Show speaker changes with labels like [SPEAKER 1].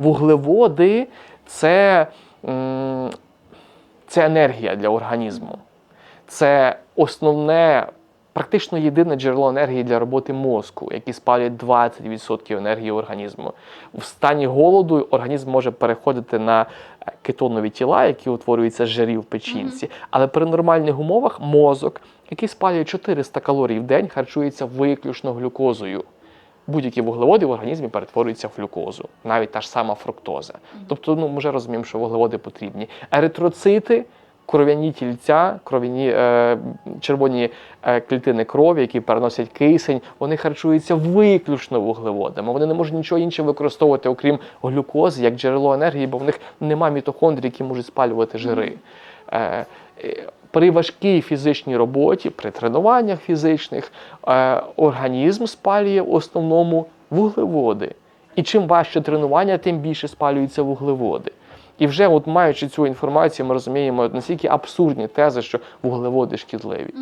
[SPEAKER 1] Вуглеводи це, це енергія для організму. Це основне, практично єдине джерело енергії для роботи мозку, який спалює 20% енергії організму. В стані голоду організм може переходити на кетонові тіла, які утворюються з жирів в печінці. Але при нормальних умовах мозок, який спалює 400 калорій в день, харчується виключно глюкозою. Будь-які вуглеводи в організмі перетворюються в глюкозу, навіть та ж сама фруктоза. Тобто, ну ми вже розуміємо, що вуглеводи потрібні. Еритроцити, кров'яні тільця, кров'яні е, червоні е, клітини крові, які переносять кисень, вони харчуються виключно вуглеводами. Вони не можуть нічого інше використовувати, окрім глюкози, як джерело енергії, бо в них нема мітохондрій, які можуть спалювати жири. Е, е, при важкій фізичній роботі, при тренуваннях фізичних, е, організм спалює в основному вуглеводи. І чим важче тренування, тим більше спалюються вуглеводи. І вже, от маючи цю інформацію, ми розуміємо наскільки абсурдні тези, що вуглеводи шкідливі.